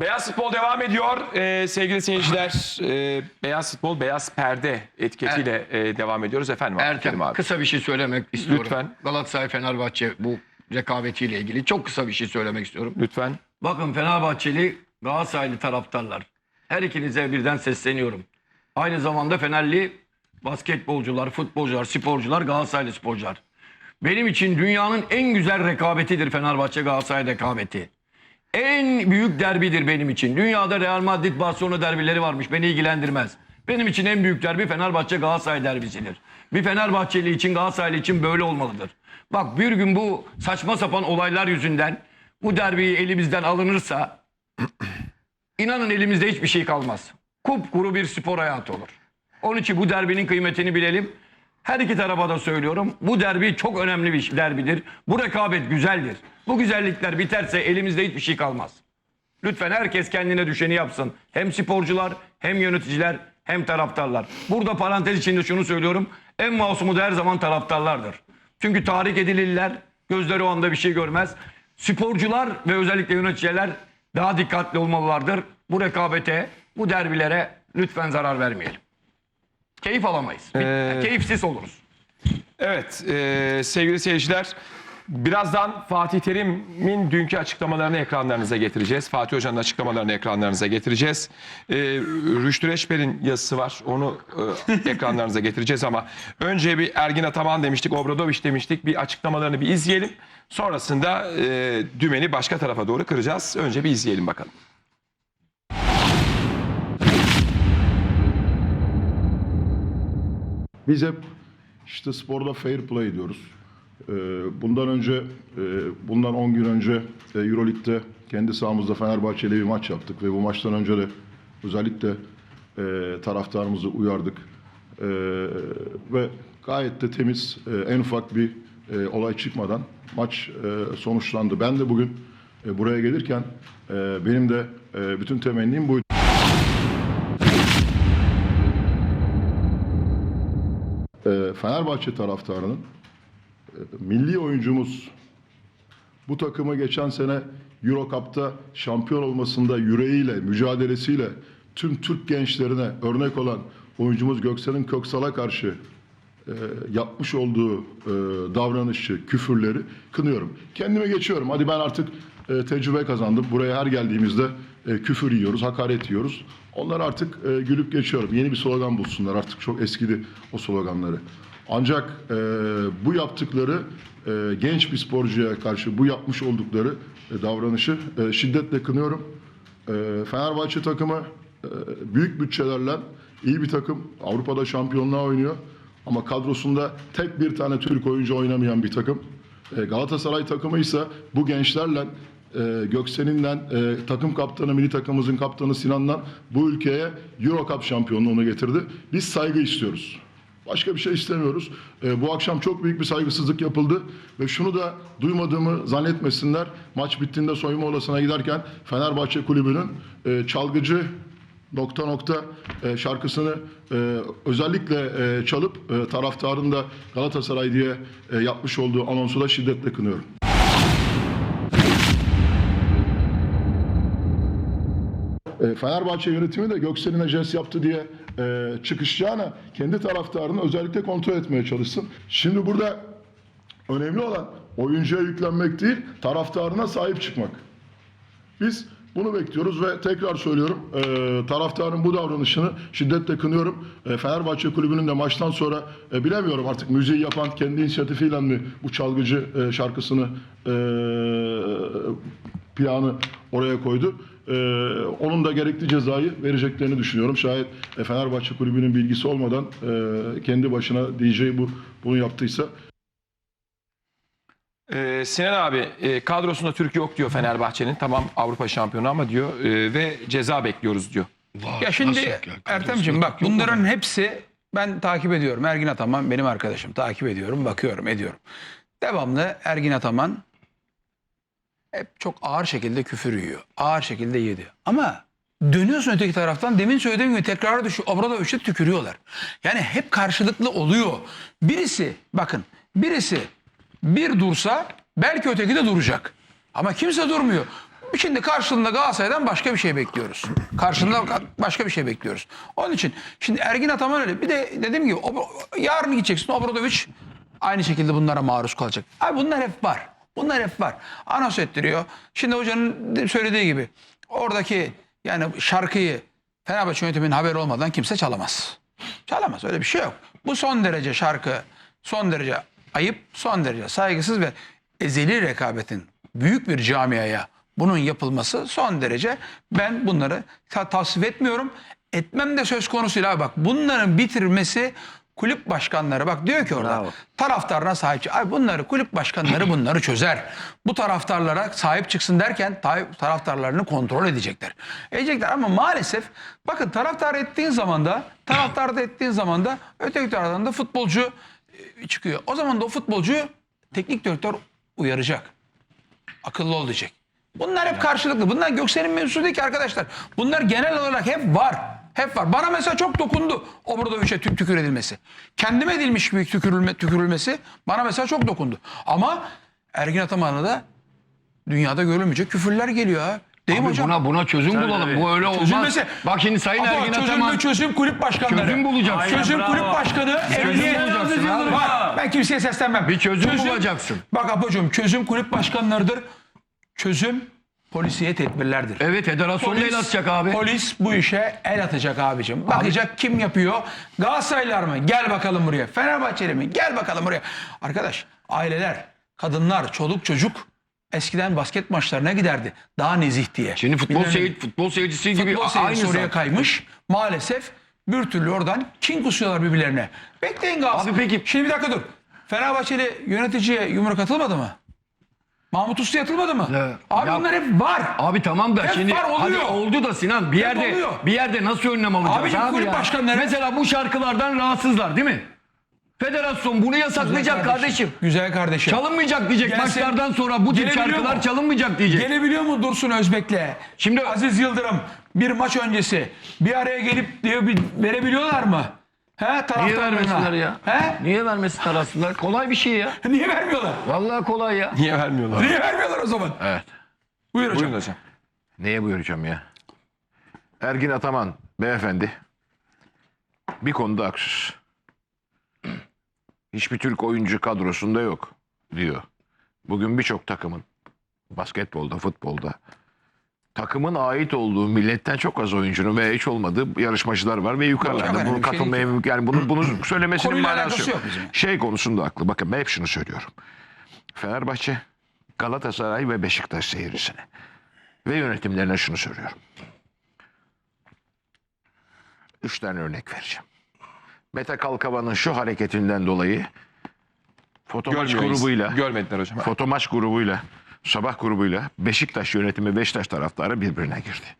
Beyaz Futbol devam ediyor. Ee, sevgili seyirciler, e, Beyaz Futbol, Beyaz Perde etiketiyle e, devam ediyoruz. Efendim Ertem Abdülkerim abi. kısa bir şey söylemek istiyorum. Lütfen. Galatasaray Fenerbahçe bu rekabetiyle ilgili çok kısa bir şey söylemek istiyorum. Lütfen. Bakın Fenerbahçeli Galatasaraylı taraftarlar. Her ikinize birden sesleniyorum. Aynı zamanda Fenerli basketbolcular, futbolcular, sporcular, Galatasaraylı sporcular. Benim için dünyanın en güzel rekabetidir Fenerbahçe Galatasaray rekabeti. En büyük derbidir benim için. Dünyada Real Madrid Barcelona derbileri varmış. Beni ilgilendirmez. Benim için en büyük derbi Fenerbahçe Galatasaray derbisidir. Bir Fenerbahçeli için Galatasaraylı için böyle olmalıdır. Bak bir gün bu saçma sapan olaylar yüzünden bu derbiyi elimizden alınırsa inanın elimizde hiçbir şey kalmaz. Kupkuru bir spor hayatı olur. Onun için bu derbinin kıymetini bilelim. Her iki tarafa da söylüyorum. Bu derbi çok önemli bir derbidir. Bu rekabet güzeldir. Bu güzellikler biterse elimizde hiçbir şey kalmaz. Lütfen herkes kendine düşeni yapsın. Hem sporcular, hem yöneticiler, hem taraftarlar. Burada parantez içinde şunu söylüyorum. En masumu da her zaman taraftarlardır. Çünkü tahrik edilirler. Gözleri o anda bir şey görmez. Sporcular ve özellikle yöneticiler daha dikkatli olmalılardır. Bu rekabete, bu derbilere lütfen zarar vermeyelim. Keyif alamayız. Ee, Keyifsiz oluruz. Evet e, sevgili seyirciler. Birazdan Fatih Terim'in dünkü açıklamalarını ekranlarınıza getireceğiz. Fatih Hoca'nın açıklamalarını ekranlarınıza getireceğiz. E, Rüştü Reçber'in yazısı var. Onu e, ekranlarınıza getireceğiz ama önce bir Ergin Ataman demiştik, Obradoviç demiştik. Bir açıklamalarını bir izleyelim. Sonrasında e, dümeni başka tarafa doğru kıracağız. Önce bir izleyelim bakalım. Biz hep işte sporda fair play diyoruz. Ee, Bundan önce, e, bundan 10 gün önce e, Euroleague'de kendi sahamızda Fenerbahçe ile bir maç yaptık ve bu maçtan önce de özellikle e, taraftarımızı uyardık. Ve gayet de temiz, en ufak bir olay çıkmadan maç sonuçlandı. Ben de bugün buraya gelirken benim de bütün temennim buydu. Fenerbahçe taraftarının milli oyuncumuz bu takımı geçen sene Euro Cup'ta şampiyon olmasında yüreğiyle, mücadelesiyle tüm Türk gençlerine örnek olan oyuncumuz Göksel'in Köksal'a karşı e, yapmış olduğu e, davranışı, küfürleri kınıyorum. Kendime geçiyorum. Hadi ben artık e, tecrübe kazandım. Buraya her geldiğimizde e, küfür yiyoruz, hakaret yiyoruz. Onlar artık e, gülüp geçiyorum. Yeni bir slogan bulsunlar. Artık çok eskidi o sloganları. Ancak e, bu yaptıkları e, genç bir sporcuya karşı bu yapmış oldukları e, davranışı e, şiddetle kınıyorum. E, Fenerbahçe takımı e, büyük bütçelerle iyi bir takım. Avrupa'da şampiyonluğa oynuyor. Ama kadrosunda tek bir tane Türk oyuncu oynamayan bir takım. E, Galatasaray takımı ise bu gençlerle e, Göksel'inle e, takım kaptanı, milli takımımızın kaptanı Sinan'la bu ülkeye Euro Cup şampiyonluğunu getirdi. Biz saygı istiyoruz. Başka bir şey istemiyoruz. E, bu akşam çok büyük bir saygısızlık yapıldı ve şunu da duymadığımı zannetmesinler. Maç bittiğinde soyunma odasına giderken Fenerbahçe Kulübü'nün e, çalgıcı nokta nokta e, şarkısını e, özellikle e, çalıp e, taraftarın da Galatasaray diye e, yapmış olduğu anonsu da şiddetle kınıyorum. E, Fenerbahçe yönetimi de Göksel'ine jest yaptı diye e, çıkışacağına kendi taraftarını özellikle kontrol etmeye çalışsın. Şimdi burada önemli olan oyuncuya yüklenmek değil, taraftarına sahip çıkmak. Biz bunu bekliyoruz ve tekrar söylüyorum e, taraftarın bu davranışını şiddetle kınıyorum. E, Fenerbahçe Kulübü'nün de maçtan sonra e, bilemiyorum artık müziği yapan kendi inisiyatifiyle mi bu çalgıcı e, şarkısını e, planı oraya koydu. E, onun da gerekli cezayı vereceklerini düşünüyorum. Şayet e, Fenerbahçe Kulübü'nün bilgisi olmadan e, kendi başına DJ bu bunu yaptıysa Ee, Sinan abi e, kadrosunda Türk yok diyor Fenerbahçe'nin. Tamam Avrupa şampiyonu ama diyor e, ve ceza bekliyoruz diyor. Ya şimdi Ertemciğim bak bunların hepsi ben takip ediyorum. Ergin Ataman benim arkadaşım. Takip ediyorum, bakıyorum, ediyorum. Devamlı Ergin Ataman hep çok ağır şekilde küfür yiyor. Ağır şekilde yedi. Ama dönüyorsun öteki taraftan demin söylediğim gibi tekrara düşüyor. Obrada üçte tükürüyorlar. Yani hep karşılıklı oluyor. Birisi bakın birisi bir dursa belki öteki de duracak. Ama kimse durmuyor. Şimdi karşılığında Galatasaray'dan başka bir şey bekliyoruz. Karşılığında başka bir şey bekliyoruz. Onun için şimdi Ergin Ataman öyle. Bir de dediğim gibi yarın gideceksin Obradovic aynı şekilde bunlara maruz kalacak. Abi bunlar hep var. Bunlar hep var. Anons ettiriyor. Şimdi hocanın söylediği gibi oradaki yani şarkıyı Fenerbahçe yönetiminin haberi olmadan kimse çalamaz. Çalamaz öyle bir şey yok. Bu son derece şarkı, son derece ayıp, son derece saygısız ve ezeli rekabetin büyük bir camiaya bunun yapılması son derece ben bunları ta- tasvip etmiyorum. Etmem de söz konusu değil abi bak bunların bitirmesi kulüp başkanları bak diyor ki orada Bravo. taraftarına sahip çık. Ay bunları kulüp başkanları bunları çözer. Bu taraftarlara sahip çıksın derken ta- taraftarlarını kontrol edecekler. Edecekler ama maalesef bakın taraftar ettiğin zaman da taraftar da ettiğin zaman da öteki taraftan da futbolcu e, çıkıyor. O zaman da o futbolcuyu teknik direktör uyaracak. Akıllı ol diyecek. Bunlar hep karşılıklı. Bunlar Göksel'in mevzusu değil ki arkadaşlar. Bunlar genel olarak hep var. Hep var. Bana mesela çok dokundu Obradovic'e tü- tükür edilmesi. Kendime edilmiş gibi tükürülme, tükürülmesi bana mesela çok dokundu. Ama Ergin Ataman'a da dünyada görülmeyecek küfürler geliyor ha. Değil mi Abi hocam? buna buna çözüm bulalım. Bu öyle olmaz. Çözülmesi- Bak şimdi Sayın Ama Ergin çözüm Ataman çözüm kulüp başkanları. Çözüm bulacaksın. Çözüm Aynen, kulüp bravo. başkanı. emniyet- bulacaksın abi. Bak, ben kimseye seslenmem. Bir çözüm bulacaksın. Bak Apocuğum çözüm kulüp başkanlarıdır. Çözüm polisiye tedbirlerdir. Evet federasyon el atacak abi. Polis bu işe el atacak abicim. Bakacak kim yapıyor? Galatasaraylılar mı? Gel bakalım buraya. Fenerbahçeli mi? Gel bakalım buraya. Arkadaş aileler, kadınlar, çoluk çocuk eskiden basket maçlarına giderdi. Daha nezih diye. Şimdi futbol Bilmem seyir futbol seyircisi gibi Futbol aynı seyircisi oraya kaymış. Maalesef bir türlü oradan kin kusuyorlar birbirlerine. Bekleyin Galatasaray. Abi peki- Şimdi bir dakika dur. Fenerbahçeli yöneticiye yumruk atılmadı mı? Mahmut Uslu atılmadı mı? Evet. Abi Ya- bunlar hep var. Abi tamam da Hep şimdi var, oluyor. hadi oldu da Sinan bir yerde oluyor. bir yerde nasıl önlem alacağız Abicim, abi kulüp ya? başkanları- Mesela bu şarkılardan rahatsızlar değil mi? Federasyon bunu yasaklayacak kardeşim. Güzel kardeşim. Çalınmayacak diyecek Gelsin. maçlardan sonra bu tip şarkılar mu? çalınmayacak diyecek. Gelebiliyor mu Dursun Özbek'le? Şimdi- Aziz Yıldırım bir maç öncesi bir araya gelip diyor bir verebiliyorlar mı? He Niye taraftarlarına. vermesinler ya? He? Niye vermesinler aslında? Kolay bir şey ya. Niye vermiyorlar? Vallahi kolay ya. Niye vermiyorlar? Niye vermiyorlar o zaman? Evet. Buyur hocam. Buyurun hocam. Neye buyuracağım ya? Ergin Ataman beyefendi bir konuda haksız. Hiçbir Türk oyuncu kadrosunda yok diyor. Bugün birçok takımın basketbolda, futbolda takımın ait olduğu milletten çok az oyuncunun veya hiç olmadığı yarışmacılar var ve yukarılarda bunu şey katılmaya yani bunu bunu söylemesinin manası yok. yok. Şey konusunda haklı. Bakın ben hep şunu söylüyorum. Fenerbahçe, Galatasaray ve Beşiktaş seyircisine ve yönetimlerine şunu söylüyorum. Üç tane örnek vereceğim. Mete Kalkavan'ın şu hareketinden dolayı Fotomaç grubuyla Görmediler hocam. Fotomaç grubuyla Sabah grubuyla Beşiktaş yönetimi Beşiktaş taraftarı birbirine girdi.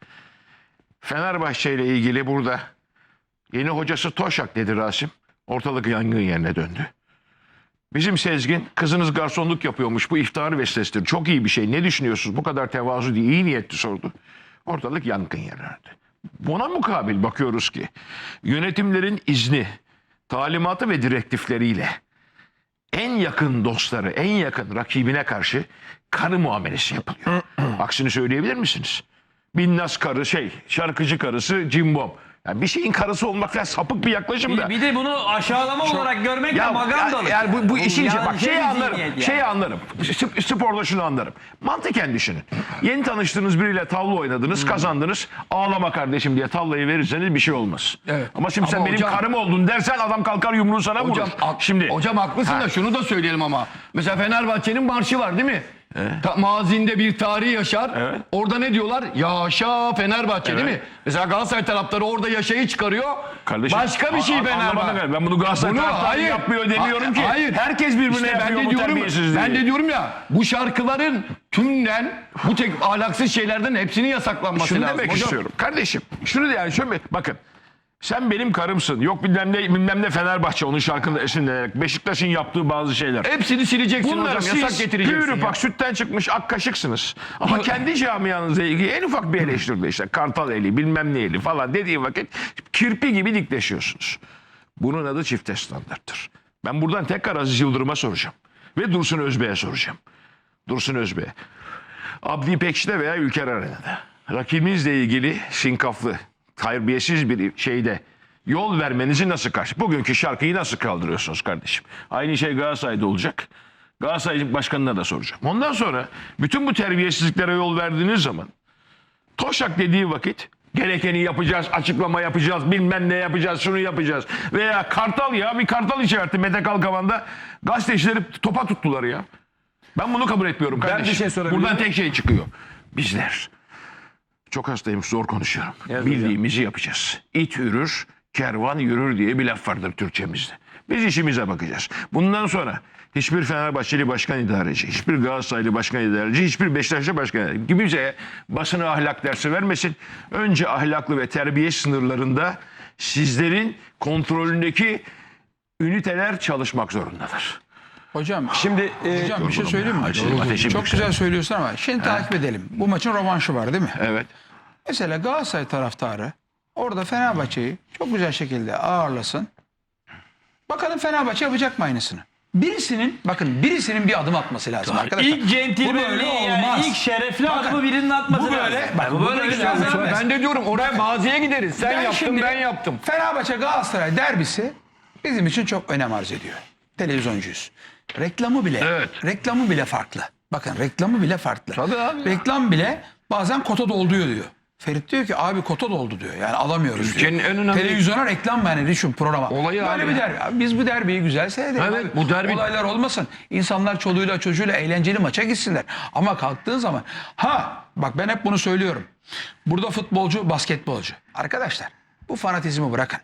Fenerbahçe ile ilgili burada yeni hocası Toşak dedi Rasim. Ortalık yangın yerine döndü. Bizim Sezgin kızınız garsonluk yapıyormuş bu iftar vesilesidir. Çok iyi bir şey. Ne düşünüyorsunuz? Bu kadar tevazu değil. iyi niyetli sordu. Ortalık yangın yerine döndü. Buna mukabil bakıyoruz ki yönetimlerin izni, talimatı ve direktifleriyle en yakın dostları, en yakın rakibine karşı karı muamelesi yapılıyor. Aksini söyleyebilir misiniz? Binnaz karı şey, şarkıcı karısı cimbom. Yani bir şeyin karısı olmak falan sapık bir yaklaşım da. Bir, bir de bunu aşağılama olarak görmek de Ya, magandalık. yani bu, bu işin içi- Yani bak şey şeyi anlarım. yani. Şeyi anlarım. Sp- Sporda şunu anlarım. Mantıken düşünün. Yeni tanıştığınız biriyle tavla oynadınız, Hmm. kazandınız. Ağlama kardeşim diye tavlayı verirseniz bir şey olmaz. Evet. Ama şimdi sen Ama benim hocam- karım oldun dersen adam kalkar yumruğu sana vurur. Hocam, şimdi hocam haklısın Ha. da şunu da söyleyelim ama. Mesela Fenerbahçe'nin marşı var değil mi? Ta- mazinde bir tarih yaşar. Evet. Orada ne diyorlar? Yaşa Fenerbahçe değil mi? Mesela Galatasaray taraftarı orada yaşayı çıkarıyor. Kardeşim, Başka bir şey Fenerbahçe. ben. Ben bunu Galatasaray Bunu taraftarı hayır. yapmıyor demiyorum ki. Hayır. Herkes birbirine İşte yapıyor ben de diyorum, ben de diyorum ya bu şarkıların tümden bu tek ahlaksız şeylerden hepsinin yasaklanması Şunu lazım. demek Hocam, istiyorum. Kardeşim şunu yani şöyle bakın. Sen benim karımsın. Yok bilmem ne, bilmem ne Fenerbahçe onun şarkında esinlenerek. Beşiktaş'ın yaptığı bazı şeyler. Hepsini sileceksin Bunları hocam. Yasak siz getireceksin. pür ya. ufak sütten çıkmış ak kaşıksınız. Ama kendi camianızla ilgili en ufak bir eleştiride işte kartal eli bilmem ne eli falan dediği vakit kirpi gibi dikleşiyorsunuz. Bunun adı çifte standarttır. Ben buradan tekrar Aziz Yıldırım'a soracağım. Ve Dursun Özbey'e soracağım. Dursun Özbey'e. Abdi İpekçi'de veya Ülker Arena'da rakibinizle ilgili sinkaflı, terbiyesiz bir şeyde yol vermenizi nasıl karşı? Bugünkü şarkıyı nasıl kaldırıyorsunuz kardeşim? Aynı şey Galatasaray'da olacak. Galatasaray başkanına da soracağım. Ondan sonra bütün bu terbiyesizliklere yol verdiğiniz zaman Toşak dediği vakit gerekeni yapacağız, açıklama yapacağız, bilmem ne yapacağız, şunu yapacağız. Veya Kartal ya bir Kartal işareti Mete Kalkavan'da gazetecileri topa tuttular ya. Ben bunu kabul etmiyorum bir kardeşim. şey sorabilir Buradan tek şey çıkıyor. Bizler çok hastayım zor konuşuyorum. Bildiğimizi yapacağız. İt yürür, kervan yürür diye bir laf vardır Türkçemizde. Biz işimize bakacağız. Bundan sonra hiçbir Fenerbahçeli başkan idareci, hiçbir Galatasaraylı başkan idareci, hiçbir Beşiktaşlı başkan idareci kimseye basına ahlak dersi vermesin. Önce ahlaklı ve terbiye sınırlarında sizlerin kontrolündeki üniteler çalışmak zorundadır. Hocam Şimdi e, hocam bir şey söyleyeyim mi? Ateşim- Çok güzel söylüyorsun ama şimdi takip edelim. Bu maçın rövanşı var değil mi? Evet. Mesela Galatasaray taraftarı orada Fenerbahçe'yi çok güzel şekilde ağırlasın. Bakalım Fenerbahçe yapacak mı aynısını? Birisinin bakın birisinin bir adım atması lazım arkadaşlar. İlk Bu böyle centilmenliği yani ilk şerefli Bakın, adımı birinin atması bu böyle, lazım. bak, bu bu böyle böyle güzel. güzel. Ben- de diyorum oraya maziye gideriz. Sen Ben yaptın şimdi- ben yaptım. Fenerbahçe Galatasaray derbisi bizim için çok önem arz ediyor. Televizyoncuyuz. Reklamı bile Evet. reklamı bile farklı. Bakın reklamı bile farklı. Tabii abi ya. Reklam bile bazen kota dolduyor diyor. Ferit diyor ki abi kota doldu diyor. Yani alamıyoruz Ülkenin diyor. en önemli- Televizyona reklam yani düşün programa. Olayı Böyle abi bir ya. derbi. Biz bu derbiyi güzel seyredelim. Evet, abi. bu derbi- Olaylar olmasın. İnsanlar çoluğuyla çocuğuyla eğlenceli maça gitsinler. Ama kalktığın zaman ha bak ben hep bunu söylüyorum. Burada futbolcu, basketbolcu. Arkadaşlar bu fanatizmi bırakın.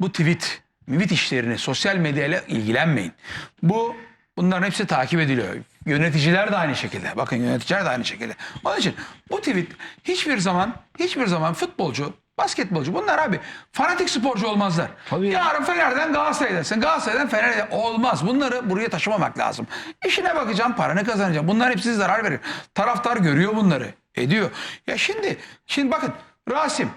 Bu tweet, mivit işlerini sosyal medyayla ilgilenmeyin. Bu bunların hepsi takip ediliyor. Yöneticiler de aynı şekilde. Bakın yöneticiler de aynı şekilde. Onun için bu tweet hiçbir zaman hiçbir zaman futbolcu, basketbolcu bunlar abi fanatik sporcu olmazlar. Yarın Fener'den Galatasaray dersin. Galatasaray'dan Fener'e olmaz. Bunları buraya taşımamak lazım. İşine bakacaksın, paranı kazanacaksın. Bunlar hepsi zarar verir. Taraftar görüyor bunları. Ediyor. Ya şimdi şimdi bakın Rasim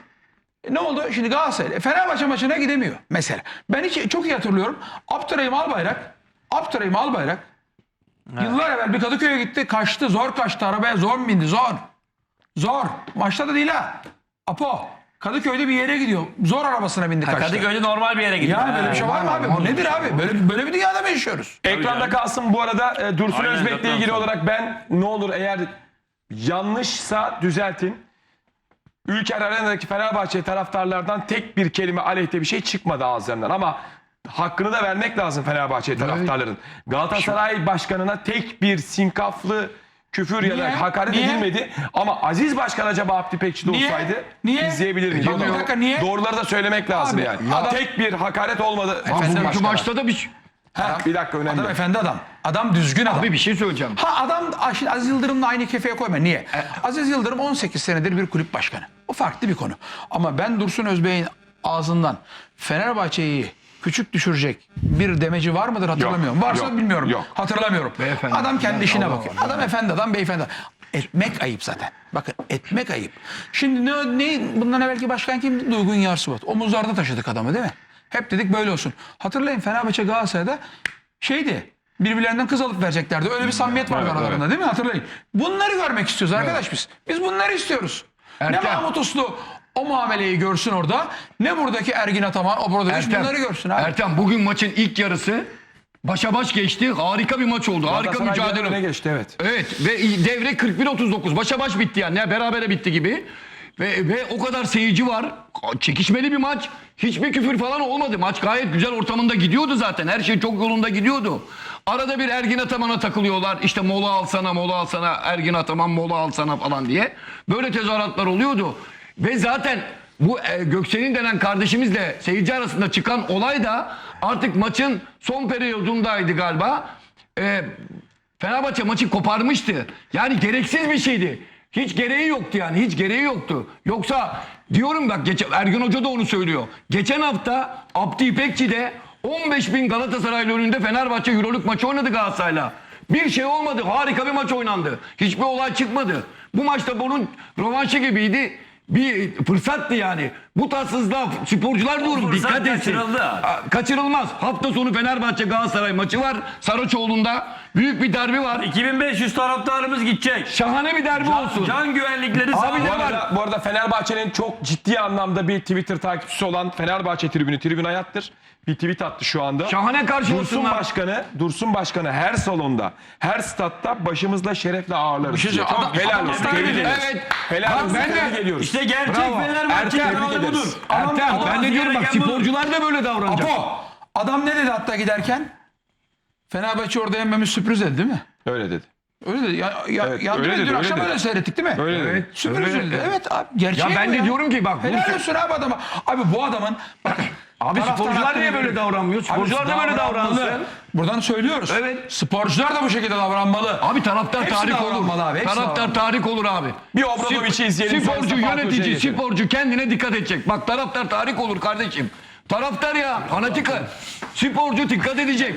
e, ne oldu? Şimdi Galatasaray e, Fenerbahçe maçına gidemiyor mesela. Ben hiç çok iyi hatırlıyorum. Abdurrahim Albayrak Abdurrahim Albayrak yıllar evvel bir Kadıköy'e gitti. Kaçtı. Zor kaçtı. Arabaya zor bindi? Zor. Zor. Maçta da değil ha. Apo. Kadıköy'de bir yere gidiyor. Zor arabasına bindi kaçtı. Kadıköy'de normal bir yere gidiyor. Ya böyle bir şey var mı abi? Bu nedir abi? Böyle böyle bir dünyada mı yaşıyoruz? Ekranda kalsın bu arada e, Dursun Aynen, Özbek'le ilgili sonra. olarak ben ne olur eğer yanlışsa düzeltin. Ülker Arena'daki Fenerbahçe taraftarlardan tek bir kelime aleyhte bir şey çıkmadı ağızlarından ama hakkını da vermek lazım Fenerbahçe taraftarların. Galatasaray başkanına tek bir sinkaflı küfür ya Niye? da hakaret Niye? edilmedi. Ama Aziz Başkan acaba Abdü Pekçi'de Niye? olsaydı Niye? izleyebilir miydi? Bak, bir dakika, niye? Doğruları da söylemek lazım Abi, yani. adam- tek bir hakaret olmadı. Abi Aziz bugünkü Başkan'a. maçta da bir Ha, bir dakika önemli. Adam efendi adam. Adam düzgün adam. Abi bir şey söyleyeceğim. Ha adam ah, şimdi Aziz Yıldırım'la aynı kefeye koyma. Niye? Aziz Yıldırım 18 senedir bir kulüp başkanı. O farklı bir konu. Ama ben Dursun Özbey'in ağzından Fenerbahçe'yi küçük düşürecek bir demeci var mıdır hatırlamıyorum. Varsa yok, bilmiyorum. yok. Hatırlamıyorum. Beyefendi. Adam kendi işine Allah bakıyor. Allah. Adam efendi adam beyefendi. Etmek ayıp zaten. Bakın etmek ayıp. Şimdi ne, ne bundan evvelki başkan kimdi? Duygun Yarsuvat. Omuzlarda taşıdık adamı değil mi? Hep dedik böyle olsun. Hatırlayın Fenerbahçe Galatasaray'da şeydi. Birbirlerinden kız alıp vereceklerdi. Öyle bir samimiyet vardı aralarında değil mi? Hatırlayın. Bunları görmek istiyoruz arkadaş biz. Biz bunları istiyoruz. Ne Erken. Mahmut Uslu o muameleyi görsün orada. Ne buradaki Ergin Ataman, o burada bunları görsün abi. Ertem bugün maçın ilk yarısı başa baş geçti. Harika bir maç oldu. Harika mücadele. öne geçti evet. Evet ve devre 41-39 başa baş bitti yani. Ne berabere bitti gibi. Ve, ve o kadar seyirci var. Çekişmeli bir maç. Hiçbir küfür falan olmadı. Maç gayet güzel ortamında gidiyordu zaten. Her şey çok yolunda gidiyordu. Arada bir Ergin Ataman'a takılıyorlar. İşte mola alsana, mola alsana, Ergin Ataman mola alsana falan diye. Böyle tezahüratlar oluyordu. Ve zaten bu e, Göksel'in denen kardeşimizle seyirci arasında çıkan olay da artık maçın son periyodundaydı galiba. E, Fenerbahçe maçı koparmıştı. Yani gereksiz bir şeydi. Hiç gereği yoktu yani. Hiç gereği yoktu. Yoksa diyorum bak geçen, Ergün Hoca da onu söylüyor. Geçen hafta Abdi İpekçi'de 15 bin Galatasaraylı önünde Fenerbahçe Euroluk maçı oynadı Galatasaray'la. Bir şey olmadı. Harika bir maç oynandı. Hiçbir olay çıkmadı. Bu maçta bunun rövanşı gibiydi. Bir fırsattı yani. Bu tatsızlığa sporcular diyorum fırsat dikkat etsin. kaçırıldı. Aa, Kaçırılmaz. Hafta sonu Fenerbahçe Galatasaray maçı var Saraçoğlu'nda. Büyük bir derbi var. 2500 taraftarımız gidecek. Şahane bir derbi olsun. Can güvenlikleri Abi sağlam. ne Bu var? arada, bu arada Fenerbahçe'nin çok ciddi anlamda bir Twitter takipçisi olan Fenerbahçe tribünü Tribün Hayat'tır. Bir tweet attı şu anda. Şahane karşı Dursun. Başkanı, Dursun Başkanı her salonda, her statta başımızla şerefle ağırlarız. şey diye. söyleyeyim. Çok Adam- helal olsun. Tebrik. Evet. Helal olsun. ben de- Tebrik ediyoruz. İşte gerçek Bravo. Fenerbahçe kralı budur. Ertem ben de diyorum bak sporcular da böyle davranacak. Apo adam ne dedi hatta giderken? Fenerbahçe orada yenmemiz sürpriz dedi değil mi? Öyle dedi. Öyle dedi. Ya, ya, Evet, ya öyle dedi, Dün öyle akşam dedi. öyle seyrettik değil mi? Öyle dedi. Sürpriz Öyle. dedi. Evet abi gerçeği Ya ben bu de diyorum ki bak bu Helal olsun abi adama. Abi bu adamın bakın. Abi taraftar sporcular hakkını niye böyle veriyorum. davranmıyor? Sporcular Abi da böyle davranmalı. davransın. Buradan söylüyoruz. Evet. Sporcular da bu şekilde davranmalı. Abi taraftar Hepsi tarih davranmalı olur. abi, hepsi taraftar davranmalı. tarih olur abi. Bir Obradoviç'i izleyelim, Sporcu, sonrasında Fatih Hoca'ya yönetici, geçelim. sporcu kendine dikkat edecek. Bak taraftar tarih olur kardeşim. Taraftar ya fanatika. Sporcu dikkat edecek.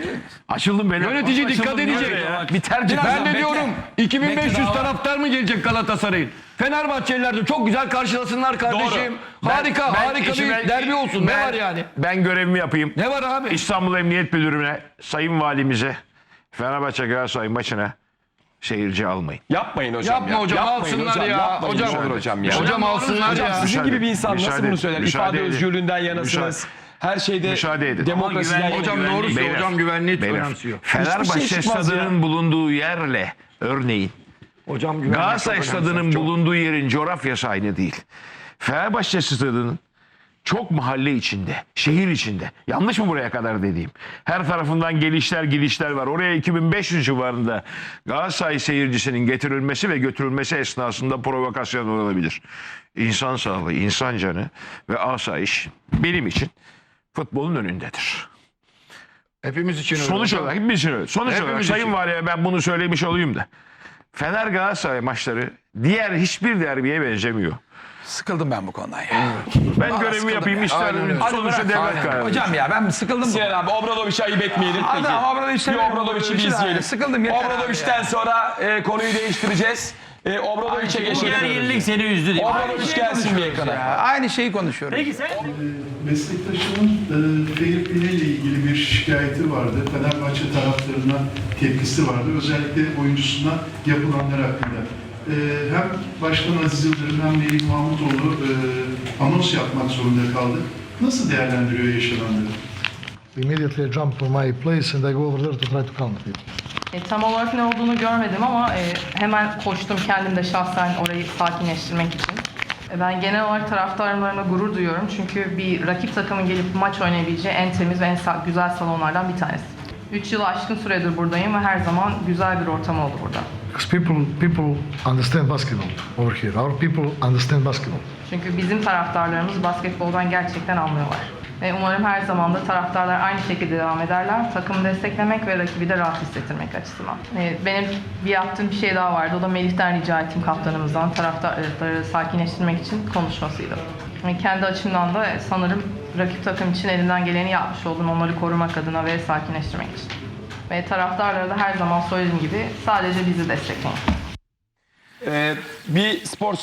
Açıldım beni. Yönetici dikkat edecek. Bir tercih. Ben de diyorum Bekle 2500 daha var. taraftar mı gelecek Galatasaray'ın? Fenerbahçeliler de çok güzel karşılasınlar kardeşim. Ben- Harika, ben harika bir derbi olsun. ben- ne var yani? Ben görevimi yapayım. Ne var abi? İstanbul Emniyet Müdürü'ne, Sayın Valimize, Fenerbahçe Galatasaray maçına seyirci almayın. Yapmayın hocam Yapma ya. hocam, Yapmayın alsınlar hocam, ya. Yapmayın Hocam- olur hocam ya. Hocam alsınlar Hocam ya. sizin gibi bir insan nasıl müsaade- bunu söyler? müsaade İfade edin. özgürlüğünden yanasınız. Müsaade- Her şeyde Müsaade edin. Ama güvenlik- yana. Hocam güvenlik- doğrusu Beyler, hocam güvenliği beyler, önemsiyor. Fenerbahçe Hiçbir şey çıkmaz stadının bulunduğu yerle örneğin Hocam güvenlik Galatasaray çok önemli. stadının bulunduğu yerin coğrafyası aynı değil. Fenerbahçe stadının çok mahalle içinde, şehir içinde. Yanlış mı buraya kadar dediğim? Her tarafından gelişler gidişler var. Oraya 2500 civarında Galatasaray seyircisinin getirilmesi ve götürülmesi esnasında provokasyon olabilir. İnsan sağlığı, insan canı ve asayiş benim için futbolun önündedir. Hepimiz için öyle. Sonuç olarak hepimiz için öyle. Sonuç Hepimiz olarak için. Sayın Vali'ye ben bunu söylemiş olayım da. Fener Galatasaray maçları diğer hiçbir derbiye benzemiyor. Sıkıldım ben bu konudan ya. Ben görevimi sıkıldım yapayım ya. ister Aynen öyle. sonuçta Hadi devlet kararı. Hocam ya ben sıkıldım bu. Sinan abi Obradoviç'i ayıp etmeyelim. Peki. Adam Obradoviç'i Bir severim, Obradoviç'i bir Obradoviç'i de izleyelim. sıkıldım yeter abi Obradoviç'ten ya. sonra e, konuyu değiştireceğiz. E, Obradoviç'e geçelim. gerginlik seni üzdü mi? Obradoviç gelsin bir ekrana. Ya, aynı şeyi konuşuyoruz. Peki sen Meslektaşımın e, play ile ilgili bir şikayeti vardı. Fenerbahçe taraftarına tepkisi vardı. Özellikle oyuncusuna yapılanlar hakkında. E, hem Başkan Aziz Yıldırım hem Melih Mahmutoğlu e, anons yapmak zorunda kaldı. Nasıl değerlendiriyor yaşananları? immediately I jump to my place and I go over there to try to calm people. E, tam olarak ne olduğunu görmedim ama e, hemen koştum kendim de şahsen orayı sakinleştirmek için. E, ben genel olarak taraftarlarımla gurur duyuyorum çünkü bir rakip takımın gelip maç oynayabileceği en temiz ve en sa- güzel salonlardan bir tanesi. 3 yılı aşkın süredir buradayım ve her zaman güzel bir ortam oldu burada. Because people people understand basketball over here. Our people understand basketball. Çünkü bizim taraftarlarımız basketboldan gerçekten anlıyorlar. Ve umarım her zaman da taraftarlar aynı şekilde devam ederler. Takımı desteklemek ve rakibi de rahat hissettirmek açısından. Ee, Benim bir yaptığım bir şey daha vardı. O da Melih'ten rica ettim kaptanımızdan taraftarları sakinleştirmek için konuşmasıydı. Kendi açımdan da sanırım rakip takım için elinden geleni yapmış oldum. Onları korumak adına ve sakinleştirmek için. Ve taraftarlara da her zaman söylediğim gibi sadece bizi destekleyin. E, bir spor